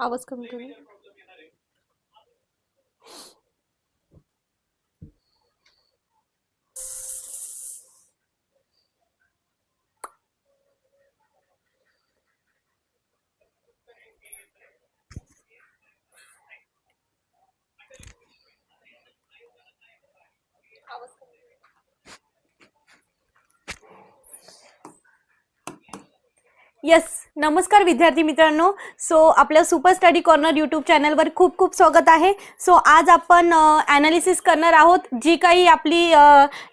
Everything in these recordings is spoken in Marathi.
आवाज कमी कमी येस नमस्कार विद्यार्थी मित्रांनो. सो आपल्या सुपर स्टडी कॉर्नर यूट्यूब चॅनलवर खूप खूप स्वागत आहे. सो आज आपण ॲनालिसिस करणार आहोत. जी काही आपली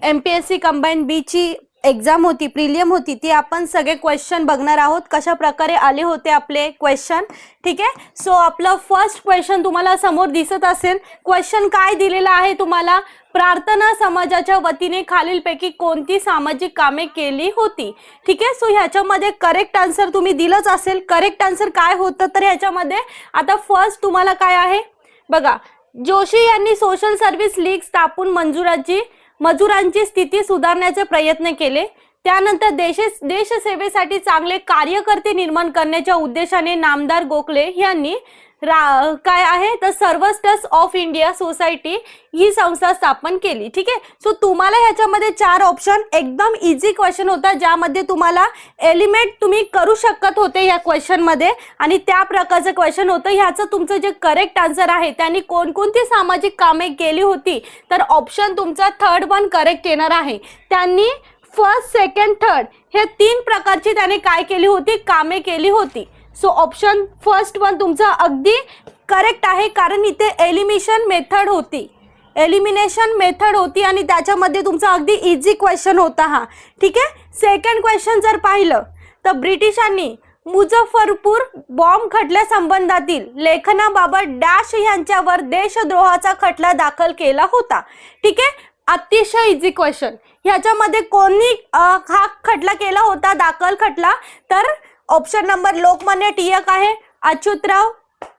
M P S C combine बीची एक्झाम होती प्रिलियम होती ती आपण सगळे क्वेश्चन बघणार आहोत. कशा प्रकारे आले होते आपले क्वेश्चन ठीक आहे? सो आपलं फर्स्ट क्वेश्चन तुम्हाला समोर दिसत असेल. क्वेश्चन काय दिलेलं आहे तुम्हाला? प्रार्थना समाजाच्या वतीने खालीलपैकी कोणती सामाजिक कामे केली होती? ठीक आहे? सो ह्याच्यामध्ये करेक्ट आन्सर तुम्ही दिलंच असेल. करेक्ट आन्सर काय होतं? तर ह्याच्यामध्ये आता फर्स्ट तुम्हाला काय आहे? बघा जोशी यांनी सोशल सर्व्हिस लीग स्थापून मंजुराची मजुरांची स्थिती सुधारण्याचे प्रयत्न केले. त्यानंतर देश देशसेवेसाठी चांगले कार्यकर्ते निर्माण करण्याच्या उद्देशाने नामदार गोखले यांनी रा काय आहे? तर सर्वस्टस ऑफ इंडिया सोसायटी ही संस्था स्थापन केली. ठीक आहे? सो तुम्हाला ह्याच्यामध्ये चार ऑप्शन एकदम इझी क्वेश्चन होता ज्यामध्ये तुम्हाला एलिमेंट तुम्ही करू शकत होते या क्वेश्चनमध्ये आणि त्या प्रकारचं क्वेश्चन होतं ह्याचं तुमचं जे करेक्ट आन्सर आहे त्यांनी कोणकोणती सामाजिक कामे केली होती? तर ऑप्शन तुमचा थर्ड वन करेक्ट येणार आहे. त्यांनी फर्स्ट सेकंड थर्ड हे तीन प्रकारची त्याने काय केली होती? कामे केली होती. सो ऑप्शन फर्स्ट वन तुमचं अगदी करेक्ट आहे कारण इथे एलिमिशन मेथड होती. एलिमिनेशन मेथड होती आणि त्याच्यामध्ये तुमचा अगदी इझी क्वेश्चन होता हा. ठीक आहे? सेकंड क्वेश्चन जर पाहिलं तर ब्रिटिशांनी मुझफ्फरपूर बॉम्ब खटल्या संबंधातील लेखनाबाबत डॅश यांच्यावर देशद्रोहाचा खटला दाखल केला होता. ठीक आहे? अतिशय इझी क्वेश्चन ह्याच्यामध्ये कोणी हा खटला केला होता दाखल खटला? तर ऑप्शन नंबर लोकमान्य टिळक आहे अच्युतराव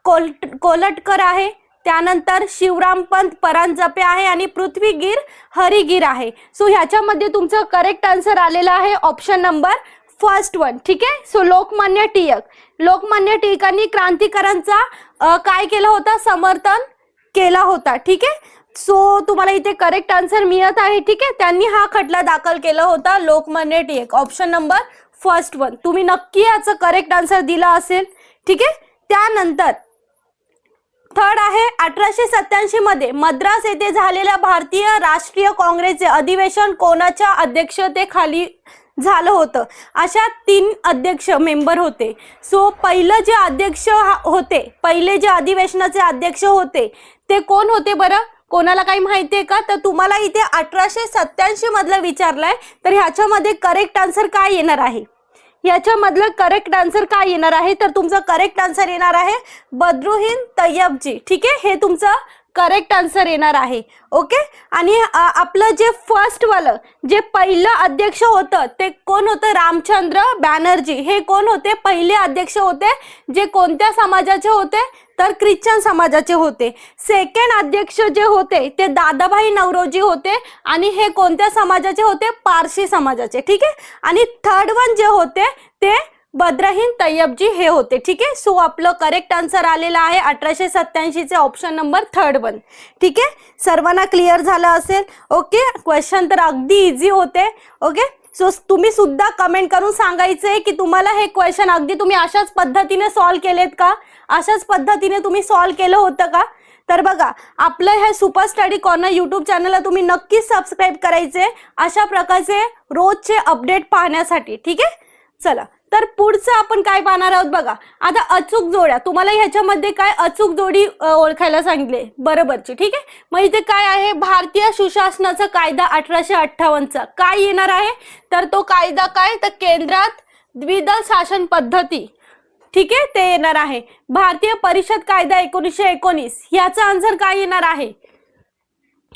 कोल कोलटकर आहे त्यानंतर शिवरामपंत परांजपे आहे आणि पृथ्वीगीर हरिगीर आहे. सो ह्याच्यामध्ये तुमचं करेक्ट आन्सर आलेलं आहे ऑप्शन नंबर फर्स्ट वन ठीक आहे? सो लोकमान्य टिळक. लोकमान्य टिळकांनी क्रांतिकारांचा काय केलं होतं? समर्थन केला होता. ठीक आहे? सो तुम्हाला इथे करेक्ट आन्सर मिळत आहे. ठीक आहे? त्यांनी हा खटला दाखल केला होता Lokmanya Tilak. Option number first one तुम्ही नक्की याचं करेक्ट आन्सर दिला असेल. ठीक आहे? त्यानंतर थर्ड आहे अठराशे सत्याऐंशी मध्ये मद्रास येथे झालेल्या भारतीय राष्ट्रीय काँग्रेसचे अधिवेशन कोणाच्या अध्यक्षतेखाली झालं होतं? अशा तीन अध्यक्ष मेंबर होते. सो पहिलं जे अध्यक्ष होते पहिले जे अधिवेशनाचे अध्यक्ष होते ते कोण होते बरं? कोणाला काही माहिती आहे का? तर तुम्हाला इथे अठराशे सत्याऐंशी मधलं विचारलंय तर ह्याच्यामध्ये करेक्ट आन्सर काय येणार आहे? याच्यामधलं करेक्ट आन्सर काय येणार आहे? तर तुमचं करेक्ट आन्सर येणार आहे बद्रुहीन तय्यबजी ठीक आहे? हे तुमचं करेक्ट आन्सर येणार आहे. ओके आणि आपलं जे फर्स्टवालं जे पहिलं अध्यक्ष होतं ते कोण होतं? रामचंद्र बॅनर्जी. हे कोण होते? पहिले अध्यक्ष होते जे कोणत्या समाजाचे होते? तर ख्रिश्चन समाजाचे होते. सेकंड अध्यक्ष जे होते ते दादाभाई नवरोजी होते आणि हे कोणत्या समाजाचे होते? पारशी समाजाचे ठीक आहे? आणि थर्ड वन जे होते ते बद्रहीन तय्यबजी हे होते ठीक आहे? सो आपलं करेक्ट आन्सर आलेलं आहे अठराशे सत्याऐंशीचे ऑप्शन नंबर थर्ड वन ठीक आहे? सर्वांना क्लिअर झालं असेल? ओके क्वेश्चन तर अगदी इझी होते. ओके सो तुम्ही सुद्धा कमेंट करून सांगायचे की तुम्हाला हे क्वेश्चन अगदी तुम्ही अशाच पद्धतीने सॉल्व केलेत का? अशाच पद्धतीने तुम्ही सॉल्व केलं होतं का? तर बघा आपलं हे सुपर स्टडी कॉर्नर यूट्यूब चॅनलला तुम्ही नक्कीच सबस्क्राईब करायचे अशा प्रकारचे रोजचे अपडेट पाहण्यासाठी. ठीक आहे? चला. तर पुढचं आपण काय पाहणार आहोत बघा. आता अचूक जोड्या. तुम्हाला ह्याच्यामध्ये काय अचूक जोडी ओळखायला सांगितले. बरोबरची ठीक आहे? मग इथे काय आहे? भारतीय सुशासनाचा कायदा अठराशे अठ्ठावन्नचा. काय येणार आहे? तर तो कायदा काय? तर केंद्रात द्विदल शासन पद्धती. ठीक आहे? ते येणार आहे. भारतीय परिषद कायदा एकोणीसशे एकोणीस. ह्याचा आन्सर काय येणार आहे?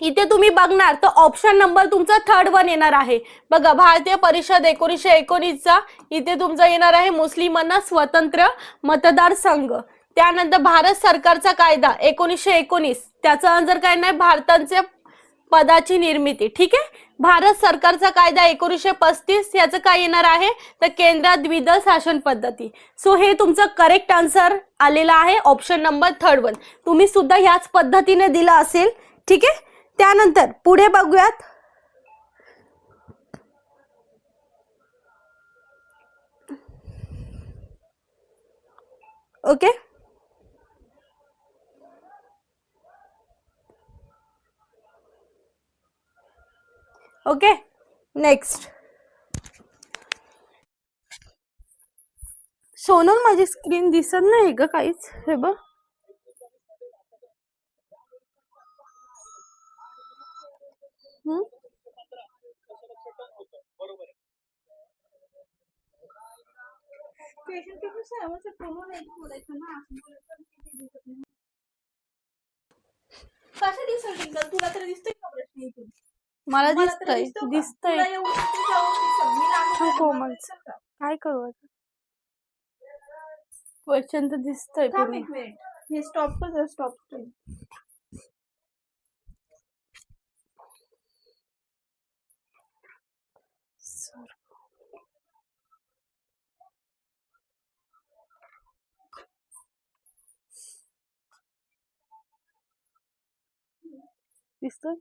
इथे तुम्ही बघणार तर ऑप्शन नंबर तुमचा थर्ड वन येणार आहे. बघा भारतीय परिषद एकोणीसशे एकोणीसचा इथे तुमचा येणार आहे मुस्लिमांना स्वतंत्र मतदार संघ. त्यानंतर भारत सरकारचा कायदा एकोणीसशे एकोणीस. त्याचा आन्सर काय नाही भारतांचे पदाची निर्मिती. ठीक आहे? भारत सरकारचा कायदा एकोणीसशे पस्तीस याचं काय येणार आहे? तर केंद्रात द्विदल शासन पद्धती. सो हे तुमचं करेक्ट आन्सर आलेलं आहे ऑप्शन नंबर थर्ड वन तुम्ही सुद्धा ह्याच पद्धतीने दिला असेल. ठीक आहे? त्यानंतर पुढे बघूयात. ओके? ओके? नेक्स्ट. सोनल माझी स्क्रीन दिसत नाही ग काहीच. हे बघ. कशा तुला तर दिसतोय का प्रश्न इथून? मला दिसतंय? दिसतंय. कोमल. काय करू क्वेश्चन तर दिसतंय हे स्टॉप कर स्टॉप कर. दिसतोय?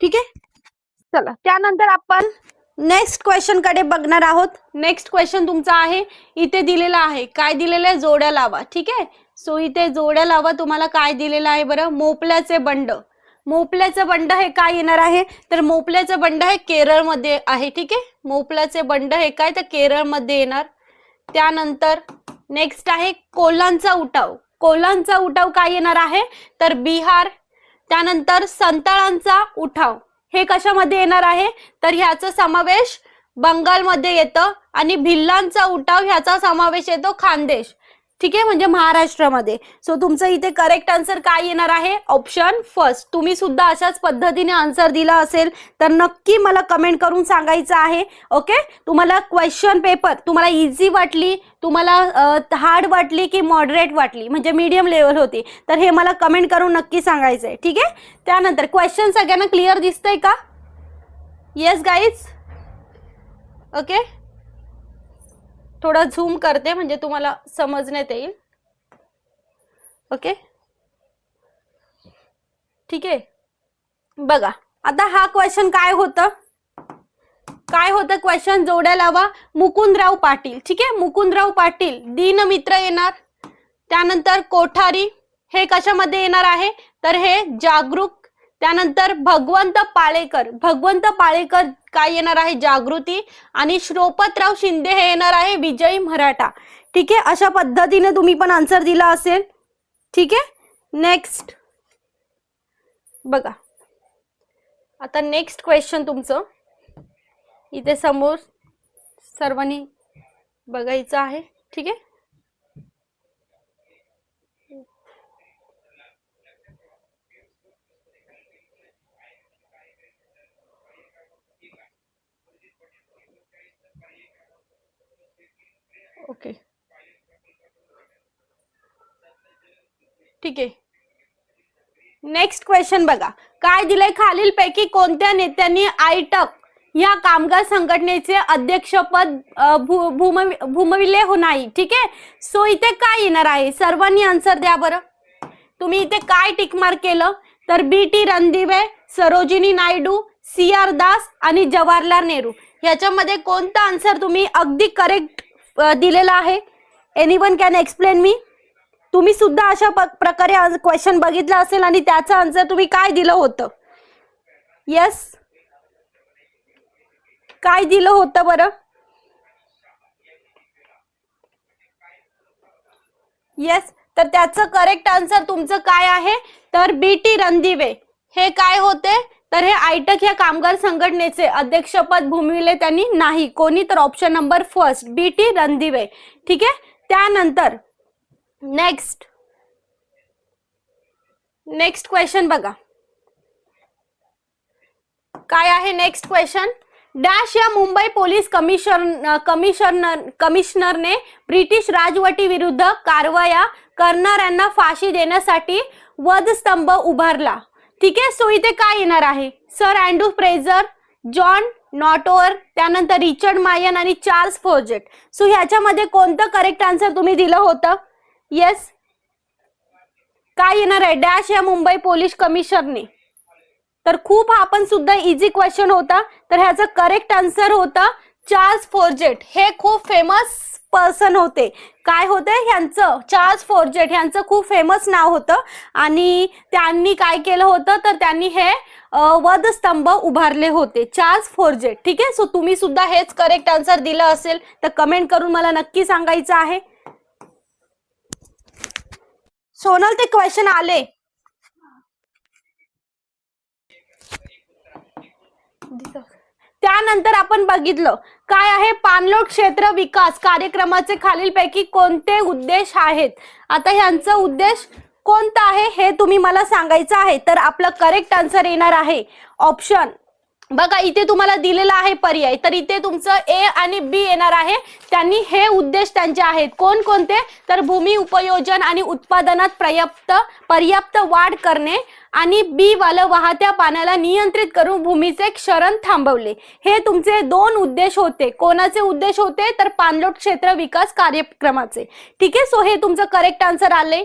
ठीक आहे. चला त्यानंतर आपण नेक्स्ट क्वेश्चनकडे बघणार आहोत. नेक्स्ट क्वेश्चन तुमचा आहे इथे दिलेला आहे. काय दिलेलं आहे? जोड्या लावा. ठीक आहे? सो इथे जोड्या लावा. तुम्हाला काय दिलेलं आहे बरं? मोपल्याचे बंड. मोपल्याचं बंड हे काय येणार आहे? तर मोपल्याचं बंड हे केरळमध्ये आहे. ठीक आहे? मोपल्याचे बंड हे काय? तर केरळमध्ये येणार. त्यानंतर नेक्स्ट आहे कोल्हांचा उठाव. कोल्हांचा उठाव काय येणार आहे? तर बिहार त्यानंतर संताळांचा उठाव. हे कशामध्ये येणार आहे? तर ह्याचा समावेश बंगालमध्ये येतं आणि भिल्लांचा उठाव ह्याचा समावेश येतो खानदेश. ठीक आहे? म्हणजे महाराष्ट्रामध्ये. सो तुमचं इथे करेक्ट आन्सर काय येणार आहे? ऑप्शन फर्स्ट तुम्ही सुद्धा अशाच पद्धतीने आन्सर दिला असेल तर नक्की मला कमेंट करून सांगायचं आहे. ओके तुम्हाला क्वेश्चन पेपर तुम्हाला इझी वाटली तुम्हाला हार्ड वाटली की मॉडरेट वाटली म्हणजे मीडियम लेवल होती तर हे मला कमेंट करून नक्की सांगायचं आहे ठीक आहे? त्यानंतर क्वेश्चन सगळ्यांना क्लिअर दिसतंय का? येस गाईज ओके थोडा झूम करते म्हणजे तुम्हाला समजण्यात येईल. ओके ठीक आहे? बघा आता हा क्वेश्चन काय होतं? काय होतं क्वेश्चन जोड्या लावा. मुकुंदराव पाटील. ठीक आहे? मुकुंदराव पाटील दीनमित्र येणार. त्यानंतर कोठारी हे कशामध्ये येणार आहे? तर हे जागरूक. त्यानंतर भगवंत पाळेकर. भगवंत पाळेकर काय येणार आहे? जागृती आणि श्रोपतराव शिंदे हे येणार आहे विजयी मराठा. ठीक आहे? अशा पद्धतीने तुम्ही पण आन्सर दिला असेल. ठीक आहे? नेक्स्ट बघा. आता नेक्स्ट क्वेश्चन तुमचं. इथे समोर सर्वांनी बघायचं आहे. ठीक आहे? ओके. ठीक आहे. नेक्स्ट क्वेश्चन बघा. काय दिलंय खालीलपैकी कोणत्या नेत्यांनी आयटक या कामगार संघटनेचे अध्यक्षपद भूमवि- भूमविले हो नाही? ठीक आहे? सो इथे काय येणार आहे? सर्वांनी आन्सर द्या बरं. तुम्ही इथे काय टिकमार्क केलं? तर B T Ranadive Sarojini Naidu C R Das आणि जवाहरलाल नेहरू. याच्यामध्ये कोणता आन्सर तुम्ही अगदी करेक्ट दिलेला आहे. एनी वन कॅन एक्सप्लेन मी तुम्ही सुद्धा अशा प्रकारे क्वेश्चन बघितला असेल आणि त्याचं आन्सर तुम्ही काय दिलं होतं? येस काय दिलं होतं बरं? येस तर त्याचं करेक्ट आन्सर तुमचं काय आहे? तर बी टी रणदिवे हे काय होते? तर हे आयटक या कामगार संघटनेचे अध्यक्षपद भूमिले त्यांनी नाही. कोणी तर option number first B T Ranadive. ठीक आहे? त्यानंतर नेक्स्ट नेक्स्ट क्वेश्चन बघा. काय आहे नेक्स्ट क्वेश्चन डॅश या मुंबई पोलीस कमिशन कमिशनर कमिशनरने ब्रिटिश राजवटी विरुद्ध कारवाया करणाऱ्यांना फाशी देण्यासाठी वधस्तंभ उभारला. ठीक आहे? सो इथे काय येणार आहे? सर अँड्रू फ्रेझर जॉन नॉटोवर त्यानंतर रिचर्ड मायन आणि चार्ल्स फोर्जेट सो ह्याच्यामध्ये कोणतं करेक्ट आन्सर तुम्ही दिलं होतं? येस काय येणार आहे? डॅश या मुंबई पोलीस कमिशनरने तर खूप हा पण सुद्धा इझी क्वेश्चन होता. तर ह्याचं करेक्ट आन्सर होतं चार्ल्स फोर्जेट हे खूप फेमस पर्सन होते. काय होते ह्यांचं चार्ल्स फोर्जेट ह्यांचं खूप फेमस नाव होतं. आणि त्यांनी काय केलं होतं? तर त्यांनी हे वधस्तंभ उभारले होते. चार्ल्स फोर्जेट ठीक आहे? सो तुम्ही सुद्धा हेच करेक्ट आन्सर दिलं असेल तर कमेंट करून मला नक्की सांगायचं आहे. सोनल ते क्वेश्चन आले. त्यानंतर आपण बघितलं काय आहे? पाणलोट क्षेत्र विकास कार्यक्रमाचे खालीलपैकी कोणते उद्देश आहेत? आता ह्यांचा उद्देश कोणता आहे हे तुम्ही मला सांगायचं आहे तर आपलं करेक्ट आन्सर येणार आहे. ऑप्शन बघा इथे तुम्हाला दिलेला आहे पर्याय तर इथे तुमचं ए आणि बी येणार आहे. त्यांनी हे उद्देश त्यांचे आहेत. कोण कोणते तर भूमी उपयोजन आणि उत्पादनात पर्याप्त पर्याप्त वाढ करणे आणि बी वालं वाहत्या पाण्याला नियंत्रित करून भूमीचे क्षरण थांबवले. हे तुमचे दोन उद्देश होते. कोणाचे उद्देश होते? तर पाणलोट क्षेत्र विकास कार्यक्रमाचे. ठीक आहे? सो हे तुमचं करेक्ट आन्सर आले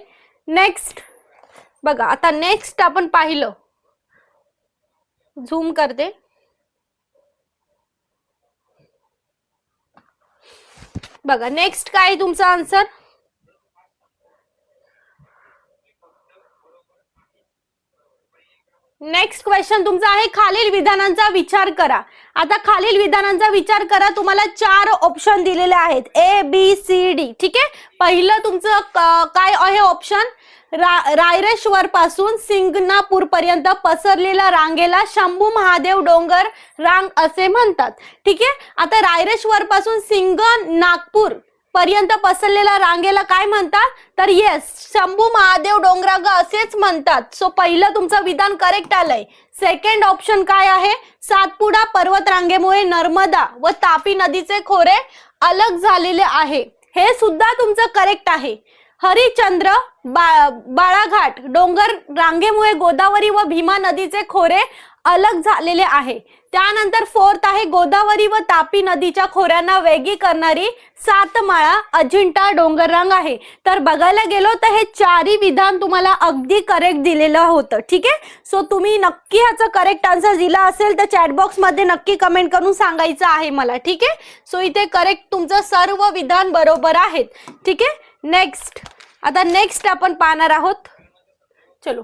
नेक्स्ट बघा आता नेक्स्ट आपण पाहिलं. झूम करते. बघा नेक्स्ट काय तुमचा आन्सर नेक्स्ट क्वेश्चन तुमचा आहे खालील विधानांचा विचार करा. आता खालील विधानांचा विचार करा तुम्हाला चार ऑप्शन दिलेले आहेत ए बी सी डी ठीक आहे? पहिलं तुमचं क- काय आहे ऑप्शन रा रायरेश्वर पासून सिंगणापूर पर्यंत पसरलेल्या रांगेला शंभू महादेव डोंगर रांग असे म्हणतात. ठीक आहे? आता रायरेश्वर पासून सिंग नागपूर पर्यंत पसरलेल्या रांगेला काय म्हणतात? तर येस शंभू महादेव डोंगराग असेच म्हणतात. सो पहिलं तुमचं विधान करेक्ट आलंय. सेकंड ऑप्शन काय आहे? सातपुडा पर्वत रांगेमुळे नर्मदा व तापी नदीचे खोरे अलग झालेले आहे. हे सुद्धा तुमचं करेक्ट आहे. हरिचंद्र बा बाळाघाट डोंगर रांगेमुळे गोदावरी व भीमा नदीचे खोरे अलग झालेले आहे. त्यानंतर फोर्थ आहे गोदावरी व तापी नदीच्या खोऱ्यांना वेगळी करणारी सातमाळा अजिंठा डोंगररांग आहे. तर बघायला गेलो तर हे चारही विधान तुम्हाला अगदी करेक्ट दिलेलं होतं. ठीक आहे? सो तुम्ही नक्की ह्याचा करेक्ट आन्सर दिला असेल तर चॅटबॉक्समध्ये नक्की कमेंट करून सांगायचं आहे मला. ठीक आहे? सो इथे करेक्ट तुमचं सर्व विधान बरोबर आहेत. ठीक आहे? नेक्स्ट आता नेक्स्ट आपण पाहणार आहोत. चलो.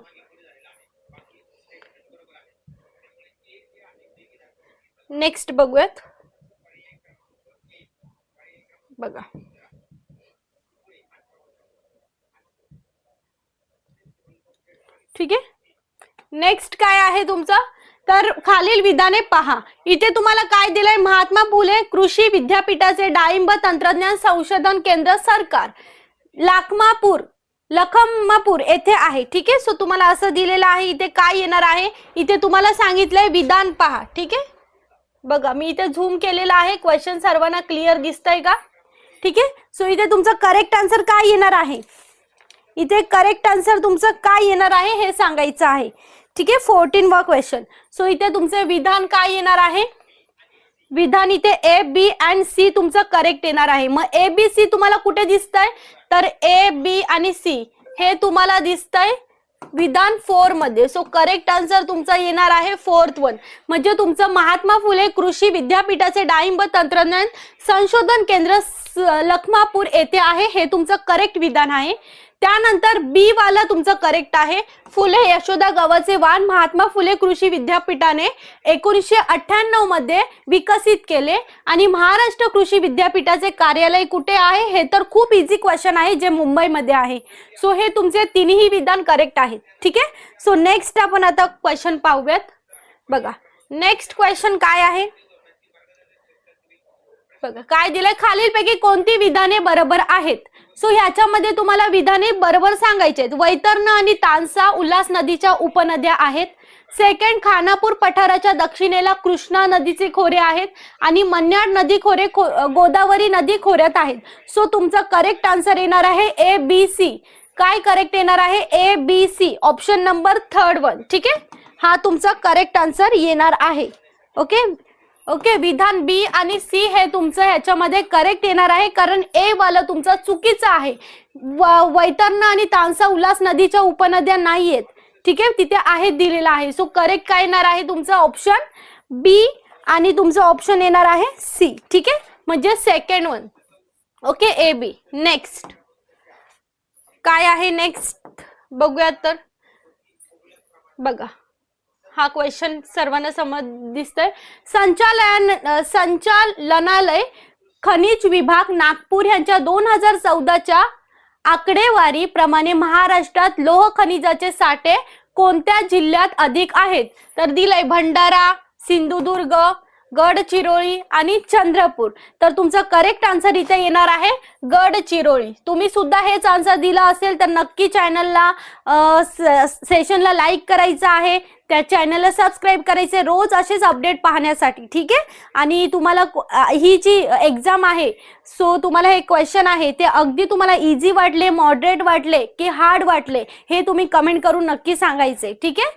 नेक्स्ट बघूयात. बघा. ठीक आहे? नेक्स्ट काय आहे तुमचं? तर खालील विधाने पहा. इथे तुम्हाला काय दिलंय? महात्मा फुले कृषी विद्यापीठाचे डाळिंब तंत्रज्ञान संशोधन केंद्र सरकार. लाखमापूर लखमापूर येथे आहे. ठीक आहे? सो तुम्हाला असं दिलेलं आहे. इथे काय येणार आहे? इथे तुम्हाला सांगितलंय विधान पहा. ठीक आहे? बघा मी इथे झूम केलेला आहे. क्वेश्चन सर्वांना क्लिअर दिसतंय का? ठीक आहे? सो इथे तुमचं करेक्ट आन्सर काय येणार आहे? इथे करेक्ट आन्सर तुमचं काय येणार आहे हे सांगायचं आहे. ठीक आहे? फोर्टीन वा क्वेश्चन सो इथे तुमचे विधान काय येणार आहे? विधान इथे ए बी अँड सी तुमचं करेक्ट येणार आहे. मग ए बी सी तुम्हाला कुठे दिसतंय? तर ए बी आणि सी हे तुम्हाला दिसतंय विधान फोरमध्ये. सो करेक्ट आन्सर तुमचा येणार आहे फोर्थ वन म्हणजे तुमचं महात्मा फुले कृषी विद्यापीठाचे डाळिंब तंत्रज्ञान संशोधन केंद्र लखमापूर येथे आहे. हे तुमचं करेक्ट विधान आहे. त्यानंतर बी वाला तुमचं करेक्ट आहे. फुले यशोदा गव्हाचे वाण महात्मा फुले कृषी विद्यापीठाने एकोणीसशे अठ्ठ्याण्णवमध्ये विकसित केले. आणि महाराष्ट्र कृषी विद्यापीठाचे कार्यालय कुठे आहे? हे तर खूप इझी क्वेश्चन आहे जे मुंबईमध्ये आहे. सो हे तुमचे तिन्ही विधान करेक्ट आहेत. ठीक आहे? सो नेक्स्ट आपण आता क्वेश्चन पाहूयात. बघा नेक्स्ट क्वेश्चन काय आहे? बघा काय दिलंय? खालीलपैकी कोणती विधाने बरोबर आहेत? सो ह्याच्यामध्ये तुम्हाला विधाने बरोबर सांगायचे आहेत. वैतरण आणि तानसा उल्हास नदीच्या उपनद्या आहेत. सेकंड खानापूर पठाराच्या दक्षिणेला कृष्णा नदीचे खोरे आहेत आणि मन्याड नदी खोरे खो- गोदावरी नदी खोऱ्यात आहेत. सो तुमचा करेक्ट आन्सर येणार आहे ए बी सी काय करेक्ट येणार आहे? A B C option number third one ठीक आहे? हा तुमचा करेक्ट आन्सर येणार आहे. ओके ओके विधान बी आणि सी हे तुमचं ह्याच्यामध्ये करेक्ट येणार आहे. कारण ए वालं तुमचं चुकीचं आहे. व- वैतरणा आणि तानसा उल्हास नदीच्या उपनद्या नाही आहेत ठीक आहे? तिथे आहेत दिलेलं आहे. सो करेक्ट काय येणार आहे तुमचं ऑप्शन बी आणि तुमचं ऑप्शन येणार आहे सी ठीक आहे? म्हणजे second one okay A B next काय आहे नेक्स्ट बघूयात तर. बघा. हा क्वेश्चन सर्वांना समज दिसतोय. संचालन संचालनालय खनिज विभाग नागपूर यांच्या दोन हजार चौदाच्या आकडेवारी प्रमाणे महाराष्ट्रात लोह खनिजाचे साठे कोणत्या जिल्ह्यात अधिक आहेत? तर दिलंय भंडारा सिंधुदुर्ग गडचिरोली आणि चंद्रपूर. तर तुमचा करेक्ट आन्सर इथे येणार आहे गडचिरोली तुम्ही सुद्धा हेच आन्सर दिला असेल तर नक्की चॅनलला सेशनला लाईक करायचं आहे. त्या चॅनलला सबस्क्राईब करायचे रोज असेच अपडेट पाहण्यासाठी ठीक आहे? आणि तुम्हाला ही जी एक्झाम आहे सो तुम्हाला हे क्वेश्चन आहे ते अगदी तुम्हाला इझी वाटले मॉडरेट वाटले की हार्ड वाटले हे तुम्ही कमेंट करून नक्की सांगायचे ठीक आहे?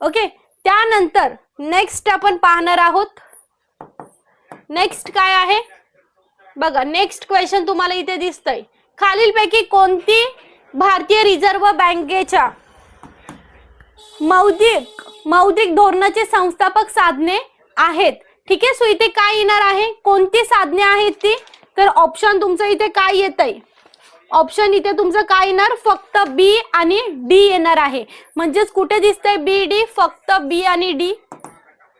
ओके त्यानंतर नेक्स्ट आपण पाहणार आहोत नेक्स्ट काय आहे? बघा नेक्स्ट क्वेश्चन तुम्हाला इथे दिसतंय. खालीलपैकी कोणती भारतीय रिझर्व्ह बँकेच्या मौद्रिक मौद्रिक धोरणाचे संस्थापक साधने आहेत? ठीक आहे सो इथे काय येणार आहे? कोणती साधने आहेत ती? तर ऑप्शन तुमचं इथे काय येत आहे ऑप्शन इथे तुमचं काय येणार? फक्त बी आणि डी येणार आहे. म्हणजेच कुठे दिसतंय बी डी फक्त बी आणि डी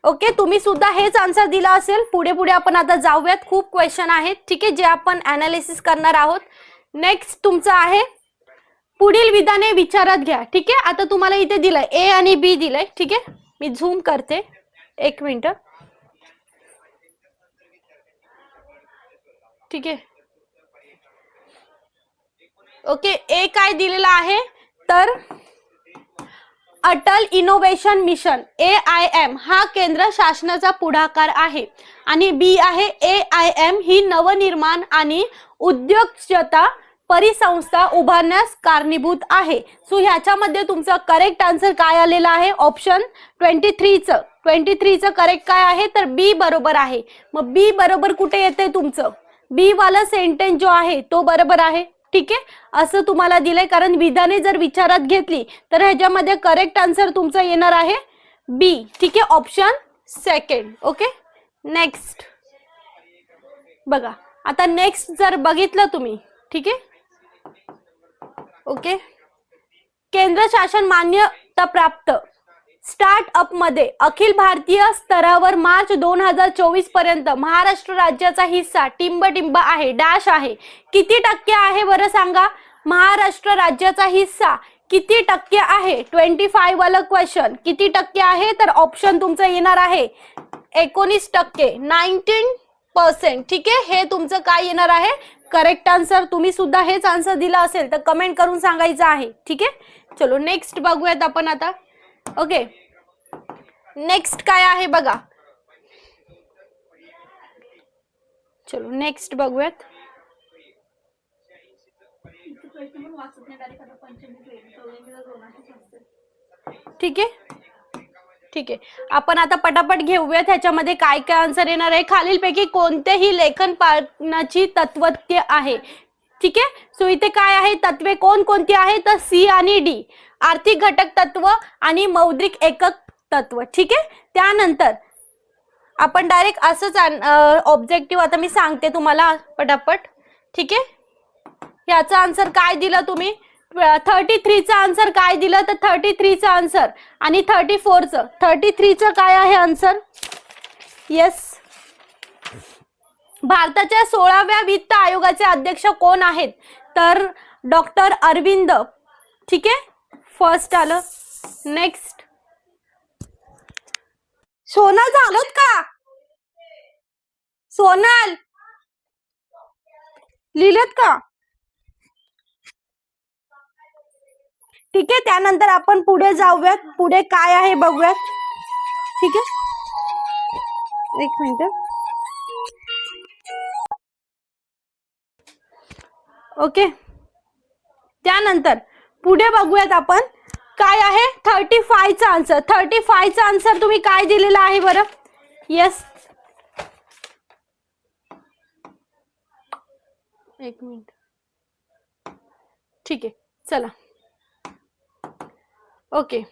ओके तुम्ही सुद्धा हेच आन्सर दिला असेल. पुढे पुढे आपण आता जाऊयात. खूप क्वेश्चन आहेत. ठीक आहे जे आपण अनालिसिस करणार आहोत. नेक्स्ट तुमचं आहे. पुढील विधाने विचारात घ्या. ठीक आहे आता तुम्हाला इथे दिलंय. ए आणि बी दिलंय. ठीक आहे मी झूम करते. एक मिनिट. ठीक आहे. ओके ए काय दिलेलं आहे? तर Atal innovation mission A I M हा केंद्र शासनाचा पुढाकार आहे. आणि बी आहे ए आय एम ही नवनिर्माण आणि उद्योजकता परिसंस्था उभारण्यास कारणीभूत आहे. सो ह्याच्यामध्ये तुमचं करेक्ट आन्सर काय आलेला आहे? ऑप्शन ट्वेंटी थ्रीचं ट्वेंटी थ्रीचं करेक्ट काय आहे? तर बी बरोबर आहे. मग बी बरोबर कुठे येते तुमचं? बी वाला सेंटेन्स जो आहे तो बरोबर आहे. ठीक आहे? असं तुम्हाला दिलंय कारण विधाने जर विचारात घेतली तर ह्याच्यामध्ये करेक्ट आन्सर तुमचं येणार आहे. बी ठीक आहे? ऑप्शन सेकंड ओके नेक्स्ट बघा. आता नेक्स्ट जर बघितलं तुम्ही ठीक आहे? ओके केंद्र शासन मान्यता प्राप्त. स्टार्टअपमध्ये अखिल भारतीय स्तरावर मार्च दोन हजार चोवीसपर्यंत महाराष्ट्र राज्याचा हिस्सा टिंब टिंब आहे डॅश आहे. किती टक्के आहे बरं सांगा? महाराष्ट्र राज्याचा हिस्सा किती टक्के आहे? ट्वेंटी फाईव्ह वाला क्वेश्चन किती टक्के आहे? तर ऑप्शन तुमचं येणार आहे एकोणीस टक्के नाईन्टीन पर्सेंट ठीक आहे? हे तुमचं काय येणार आहे? करेक्ट आन्सर तुम्ही सुद्धा हेच आन्सर दिला असेल तर कमेंट करून सांगायचं आहे. ठीक आहे? चलो नेक्स्ट बघूयात आपण आता. ओके नेक्स्ट काय आहे बघा. चलो नेक्स्ट बघूयात. ठीक आहे? ठीक आहे. आपण आता पटापट घेऊयात त्याच्यामध्ये काय काय आन्सर येणार आहे. खालीलपैकी कोणतेही लेखन पालनाची तत्वत्य आहे. ठीक आहे? सो इथे काय आहे? तत्वे कोण कोणती आहे तर सी आणि डी आर्थिक घटक तत्व आणि मौद्रिक एकक तत्व. ठीक आहे? त्यानंतर आपण डायरेक्ट असंच ऑब्जेक्टिव्ह आता मी सांगते तुम्हाला पटापट. ठीक आहे? याचा आन्सर काय दिलं तुम्ही? थर्टी थ्रीचा आन्सर काय दिलं? तर थर्टी थ्रीचा आन्सर आणि थर्टी फोरचं थर्टी थ्रीचं काय आहे आन्सर येस भारताच्या सोळाव्या वित्त आयोगाचे अध्यक्ष कोण आहेत? तर डॉक्टर अरविंद. ठीक आहे? फर्स्ट आलं. नेक्स्ट सोनल झालोत का? सोनल. लिहिलेत का? ठीक आहे त्यानंतर आपण पुढे जाऊयात. पुढे काय आहे बघूयात. ठीक आहे. एक मिनिट. ओके. त्यानंतर पुढे बघूयात आपण. काय आहे? थर्टी फायचा आन्सर थर्टी फायचा आन्सर तुम्ही काय दिलेला आहे बरं? येस एक मिनिट ठीक आहे. चला. ओके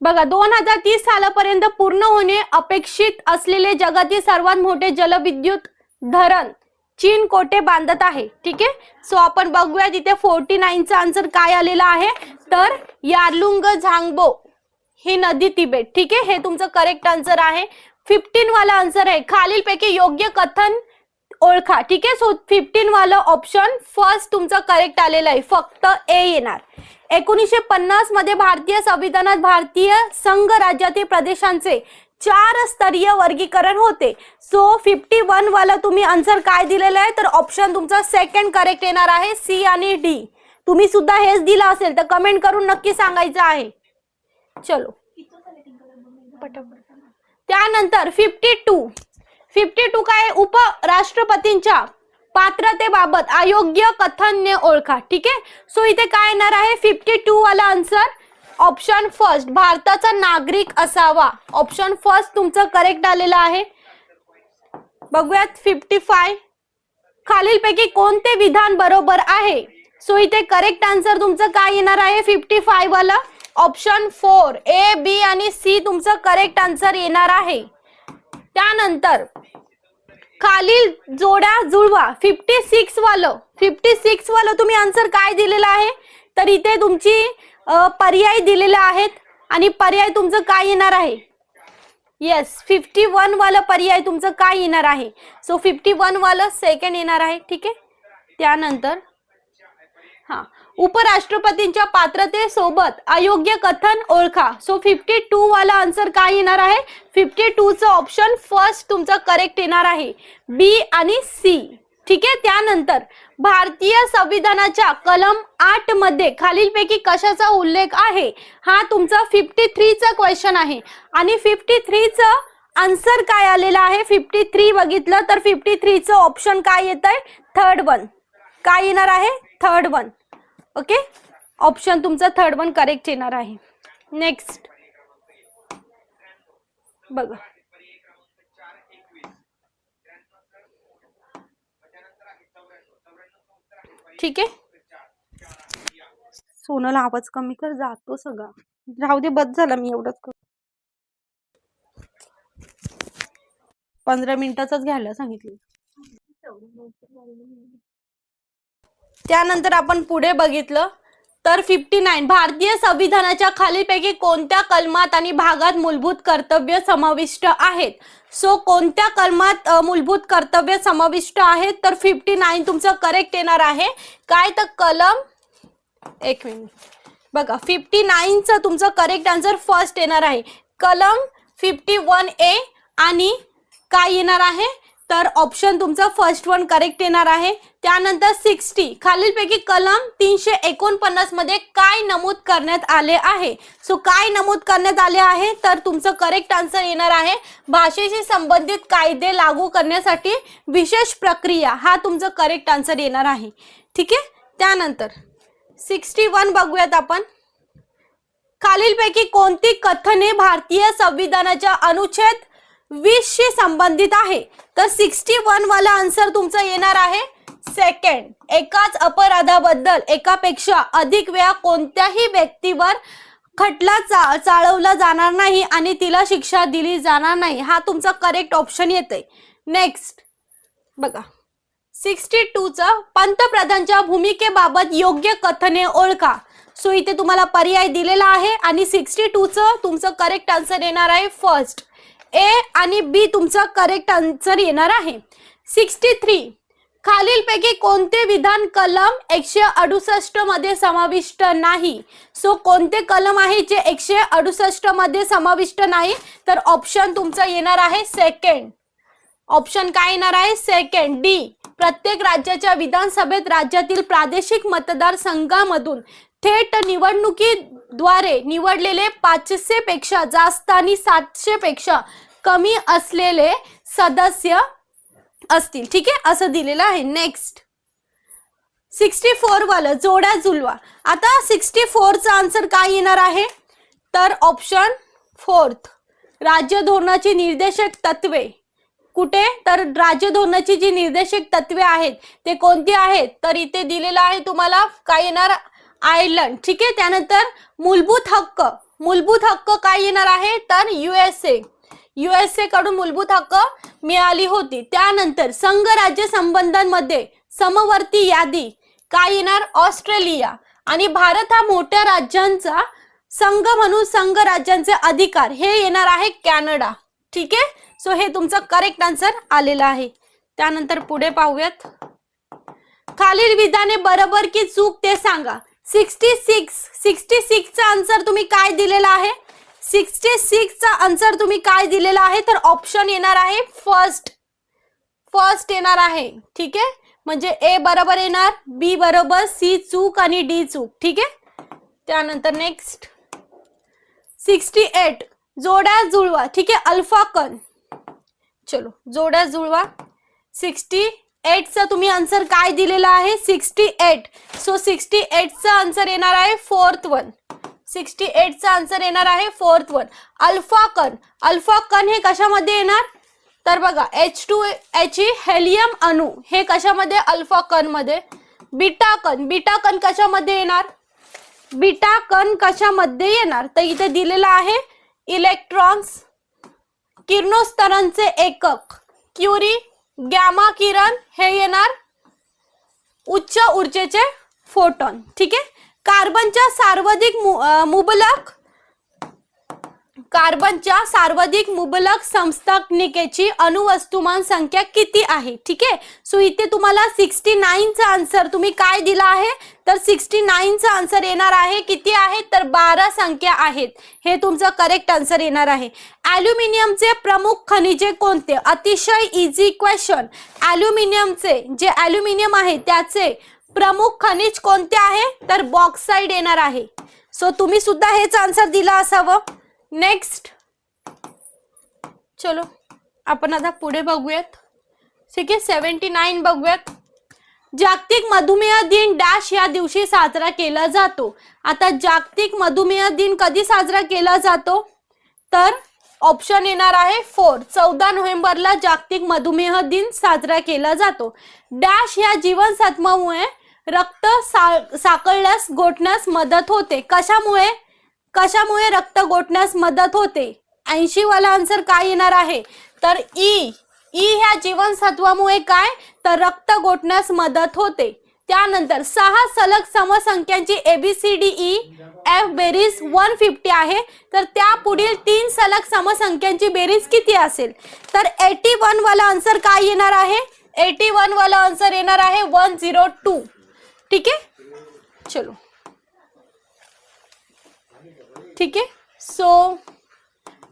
बघा दोन हजार तीस सालापर्यंत पूर्ण होणे अपेक्षित असलेले जगातील सर्वात मोठे जलविद्युत धरण. चीन कोटे बांधत आहे? ठीक आहे? सो आपण बघूया तिथे फोर्टी नाईनचा आन्सर काय आलेला आहे. तर यार्लुंग झांगबो ही नदी तिबेट. ठीक आहे? हे तुमचं करेक्ट आन्सर आहे. फिफ्टीन वाला आन्सर आहे. खालीलपैकी योग्य कथन ओळखा. ठीक आहे? सो फिफ्टीन वाला ऑप्शन फर्स्ट तुमचं करेक्ट आलेलं आहे. फक्त ए येणार. एकोणीसशे पन्नासमध्ये भारतीय संविधानात भारतीय संघ राज्यातील प्रदेशांचे चार स्तरीय वर्गीकरण होते. सो फिफ्टी वन वाला तुम्ही आन्सर काय दिलेलं आहे? तर ऑप्शन तुमचा सेकंड करेक्ट येणार आहे सी आणि डी तुम्ही सुद्धा हेच दिलं असेल तर कमेंट करून नक्की सांगायचं आहे. चलो. त्यानंतर फिफ्टी टू फिफ्टी टू काय? उपराष्ट्रपतींच्या पात्रतेबाबत अयोग्य कथनने ओळखा. ठीक आहे? सो इथे काय येणार आहे? फिफ्टी टू वाला आन्सर ऑप्शन फर्स्ट भारताचा नागरिक असावा. ऑप्शन फर्स्ट तुमचं करेक्ट आलेलं आहे. बघूयात फिफ्टी फाय खालीलपैकी कोणते विधान बरोबर आहे? सो इथे करेक्ट आन्सर तुमचं काय येणार आहे? फिफ्टी फाय वाला. ऑप्शन फोर ए बी आणि सी तुमचं करेक्ट आन्सर येणार आहे. त्यानंतर खालील जोड्या जुळवा. फिफ्टी सिक्स वालं. फिफ्टी सिक्स वालं तुम्ही आन्सर काय दिलेलं आहे? तर इथे तुमची पर्याय दिलेले आहेत आणि पर्याय तुमचं काय येणार आहे? येस फिफ्टी वन वालं पर्याय तुमचं काय येणार आहे? सो फिफ्टी वन वालं सेकंड येणार आहे ठीक आहे? त्यानंतर हा. उपराष्ट्रपतींच्या पात्रतेसोबत अयोग्य कथन ओळखा. सो फिफ्टी टू वाला आन्सर काय येणार आहे? फिफ्टी टूचं ऑप्शन फर्स्ट तुमचं करेक्ट येणार आहे. बी आणि सी ठीक आहे? त्यानंतर भारतीय संविधानाच्या कलम आठमध्ये खालीलपैकी कशाचा उल्लेख आहे? हा तुमचा फिफ्टी थ्रीचा क्वेश्चन आहे. आणि फिफ्टी थ्रीचं आन्सर काय आलेलं आहे? फिफ्टी थ्री बघितलं तर फिफ्टी थ्रीचं ऑप्शन काय येत आहे थर्ड वन काय येणार आहे? थर्ड वन ओके ऑप्शन तुमचं थर्ड वन करेक्ट येणार आहे. नेक्स्ट बघा. ठीक आहे? सोनला आवाज कमी कर जातो सगळा. राहू दे बस झाला मी एवढंच कर. पंधरा मिनिटाचाच घ्यायला सांगितलं. त्यानंतर आपण पुढे बघितलं. तर फिफ्टी नाईन भारतीय संविधानाच्या खालीलपैकी कोणत्या कलमात आणि भागात मूलभूत कर्तव्य समाविष्ट आहेत? सो कोणत्या कलमात मूलभूत कर्तव्य समाविष्ट आहेत? तर फिफ्टी नाईन तुमचं करेक्ट येणार आहे. काय तर कलम? एक मिनिट बघा फिफ्टी नाईनचं तुमचं करेक्ट आन्सर फर्स्ट येणार आहे. कलम फिफ्टी वन ए आणि काय येणार आहे? तर ऑप्शन तुमचं फर्स्ट वन करेक्ट येणार आहे. त्यानंतर सिक्स्टी खालीलपैकी कलम तीनशे एकोणपन्नासमध्ये काय नमूद करण्यात आले आहे? सो काय नमूद करण्यात आले आहे? तर तुमचं करेक्ट आन्सर येणार आहे. भाषेशी संबंधित कायदे लागू करण्यासाठी विशेष प्रक्रिया हा तुमचं करेक्ट आन्सर येणार आहे. ठीक आहे? त्यानंतर सिक्स्टी वन बघूयात आपण. खालीलपैकी कोणती कथने भारतीय संविधानाच्या अनुच्छेद वीसशी संबंधित आहे. तर सिक्स्टी वन वाला आन्सर तुमचं येणार आहे. सेकंड एकाच अपराधाबद्दल एकापेक्षा अधिक वेळा कोणत्याही व्यक्तीवर खटला चा चालवला जाणार नाही आणि तिला शिक्षा दिली जाणार नाही. हा तुमचा करेक्ट ऑप्शन येते नेक्स्ट बघा. सिक्स्टी टूचं पंतप्रधानच्या भूमिकेबाबत योग्य कथने ओळखा. सो इथे तुम्हाला पर्याय दिलेला आहे आणि सिक्स्टी टूचं तुमचं करेक्ट आन्सर येणार आहे. फर्स्ट ए आणि बी तुमचं करेक्ट आन्सर येणार आहे. सिक्स्टी थ्री खालीलपैकी कोणते विधान कलम एकशे अडुसष्टमध्ये समाविष्ट नाही? सो कोणते कलम आहे जे एकशे अडुसष्टमध्ये समाविष्ट नाही? तर ऑप्शन तुमचं येणार आहे सेकंड ऑप्शन काय येणार आहे? सेकंड डी प्रत्येक राज्याच्या विधानसभेत राज्यातील प्रादेशिक मतदारसंघामधून थेट निवडणुकीद्वारे निवडलेले पाचशे पेक्षा जास्त आणि सातशे पेक्षा कमी असलेले सदस्य असतील. ठीक आहे? असं दिलेलं आहे. नेक्स्ट सिक्स्टी फोर वालं. जोड्या जुलवा. आता सिक्स्टी फोरचा आन्सर काय येणार आहे? तर ऑप्शन फोर्थ राज्य धोरणाची निर्देशक तत्वे. कुठे? तर राज्य धोरणाची जी निर्देशक तत्वे आहेत ते कोणती आहेत? तर इथे दिलेलं आहे तुम्हाला काय येणार? आयर्लंड ठीक आहे? त्यानंतर मूलभूत हक्क. मूलभूत हक्क काय येणार आहे? तर युएसए युएसए कडून मूलभूत हक्क मिळाली होती. त्यानंतर संघ राज्य संबंधांमध्ये समवर्ती यादी काय येणार? ऑस्ट्रेलिया. आणि भारत हा मोठ्या राज्यांचा संघ म्हणून संघ राज्यांचे अधिकार. हे येणार आहे कॅनडा. ठीक आहे? सो हे तुमचं करेक्ट आन्सर आलेलं आहे. त्यानंतर पुढे पाहूयात. खालील विधाने बरोबर की चूक ते सांगा. सिक्स्टी सिक्स सिक्स्टी सिक्सचा आन्सर तुम्ही काय दिलेला आहे? सिक्स्टी सिक्सचा आन्सर तुम्ही काय दिलेला आहे? तर ऑप्शन येणार आहे फर्स्ट. फर्स्ट येणार आहे. ठीक आहे? म्हणजे ए बरोबर येणार बी बरोबर सी चूक आणि डी चूक. ठीक आहे? त्यानंतर नेक्स्ट सिक्स्टी एट. जोड्या जुळवा. ठीक आहे? अल्फा कन चलो जोड्या जुळवा. सिक्स्टी एटचा तुम्ही आन्सर काय दिलेला आहे? Sixty eight. सो सिक्स्टी एटचा आन्सर येणार आहे फोर्थ वन. सिक्स्टी एटचा आन्सर येणार आहे फोर्थ वन. अल्फा कण. अल्फा कण हे कशामध्ये येणार? तर बघा H two H E helium अणू हे कशामध्ये? अल्फा कणमध्ये. बीटा कन बीटा कशामध्ये येणार? बीटा कण कशामध्ये येणार? तर इथे दिलेलं आहे इलेक्ट्रॉन्स किरणोस्तरांचे एकक. क्युरी गॅमा किरण हे येणार उच्च ऊर्जेचे फोटॉन. ठीक आहे? कार्बनच्या सार्वधिक मु- मुबलक कार्बनच्या सार्वधिक मुबलक संस्थानिकेची अणुवस्तुमान संख्या किती आहे? ठीक आहे? सो इथे तुम्हाला सिक्स्टी नाईनचा आन्सर तुम्ही काय दिला आहे? तर सिक्स्टी नाईनचा आन्सर येणार आहे किती आहे? तर बारा संख्या आहेत. हे तुमचं करेक्ट आन्सर येणार आहे. ॲल्युमिनियमचे प्रमुख खनिजे कोणते? अतिशय इझी क्वेश्चन ॲल्युमिनियमचे जे ॲल्युमिनियम आहे त्याचे प्रमुख खनिज कोणते आहे? तर बॉक्साईड येणार आहे. सो तुम्ही सुद्धा हेच आन्सर दिला असावं. नेक्स्ट चलो आपण आता पुढे बघूयात. ठीक आहे सेवन्टी नाईन बघूयात. जागतिक मधुमेह दिन डॅश या दिवशी साजरा केला जातो. आता जागतिक मधुमेह दिन कधी साजरा केला जातो? तर ऑप्शन येणार आहे फोर चौदा नोव्हेंबरला जागतिक मधुमेह दिन साजरा केला जातो. डॅश या जीवनसत्वामुळे रक्त सा साकळण्यास गोठण्यास मदत होते. कशामुळे? कशामुळे रक्त गोठण्यास मदत होते? ऐंशी वाला आन्सर काय येणार आहे? तर ई. ई ह्या जीवनसत्वामुळे काय? तर रक्त गोठण्यास मदत होते. त्यानंतर सहा सलग समसंख्यांची A B C D E F बेरीज वन फिफ्टी आहे. तर त्या पुढील तीन सलग समसंख्यांची बेरीज किती असेल? तर एटी वन वाला आन्सर काय येणार आहे? एटी वन वाला आन्सर येणार आहे वन झिरो टू ठीक आहे चलो। ठीक आहे सो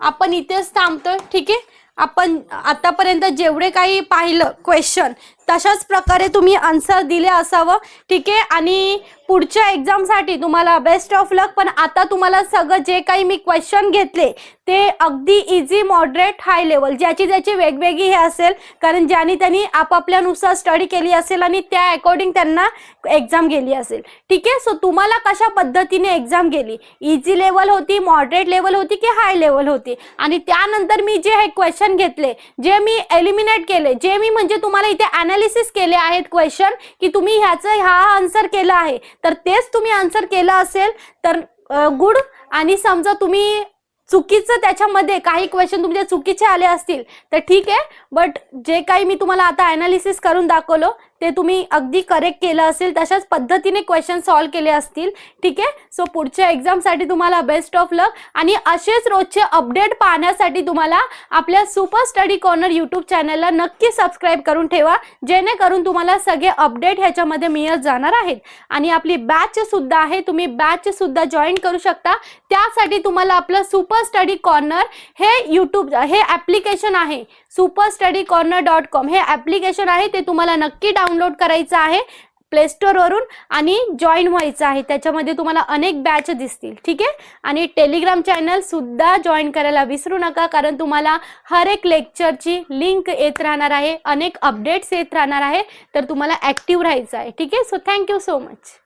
आपण इथेच थांबतो ठीक आहे आपण आतापर्यंत जेवढे काही पाहिलं क्वेश्चन तशाच प्रकारे तुम्ही आन्सर दिले असावं ठीक आहे आणि पुढच्या एक्झामसाठी तुम्हाला बेस्ट ऑफ लक पण आता तुम्हाला सगळं जे काही मी क्वेश्चन घेतले ते अगदी इझी मॉडरेट हाय लेवल ज्याची ज्याची वेगवेगळी हे असेल कारण ज्यांनी त्यांनी आपापल्यानुसार स्टडी केली असेल आणि त्या अकॉर्डिंग त्यांना एक्झाम गेली असेल. ठीक आहे? सो तुम्हाला कशा पद्धतीने एक्झाम गेली? इझी लेवल होती मॉडरेट लेवल होती की हाय लेवल होती? आणि त्यानंतर मी जे हे क्वेश्चन घेतले जे मी एलिमिनेट केले जे मी म्हणजे तुम्हाला इथे अनालिसिस केले आहेत क्वेश्चन की तुम्ही ह्याचं हा आन्सर केला आहे. तर तेच तुम्ही आन्सर केलं असेल तर गुड आणि समजा तुम्ही चुकीचं त्याच्यामध्ये काही क्वेश्चन तुमचे चुकीचे आले असतील तर ठीक आहे. बट जे काही मी तुम्हाला आता अनालिसिस करून दाखवलं ते तुम्ही अगदी करेक्ट केलं असेल तशाच पद्धतीने क्वेश्चन सॉल्व्ह केले असतील. ठीक आहे? सो पुढच्या एक्झामसाठी तुम्हाला बेस्ट ऑफ लक आणि असेच रोजचे अपडेट पाहण्यासाठी तुम्हाला आपल्या सुपर स्टडी कॉर्नर यूट्यूब चॅनलला नक्की सबस्क्राईब करून ठेवा. जेणेकरून तुम्हाला सगळे अपडेट ह्याच्यामध्ये मिळत जाणार आहेत. आणि आपली बॅच सुद्धा आहे तुम्ही बॅच सुद्धा जॉईन करू शकता. त्यासाठी तुम्हाला आपलं सुपर स्टडी कॉर्नर हे यूट्यूब हे ॲप्लिकेशन आहे. Super Study Corner dot com हे ॲप्लिकेशन आहे ते तुम्हाला नक्की डाउनलोड करायचं आहे प्ले स्टोअरवरून आणि जॉईन व्हायचं आहे. त्याच्यामध्ये तुम्हाला अनेक बॅच दिसतील ठीक आहे? आणि टेलिग्राम चॅनल सुद्धा जॉईन करायला विसरू नका कारण तुम्हाला हर एक लेक्चरची लिंक येत राहणार आहे. अनेक अपडेट्स येत राहणार आहे. तर तुम्हाला ॲक्टिव्ह राहायचं आहे ठीक आहे? So thank you so much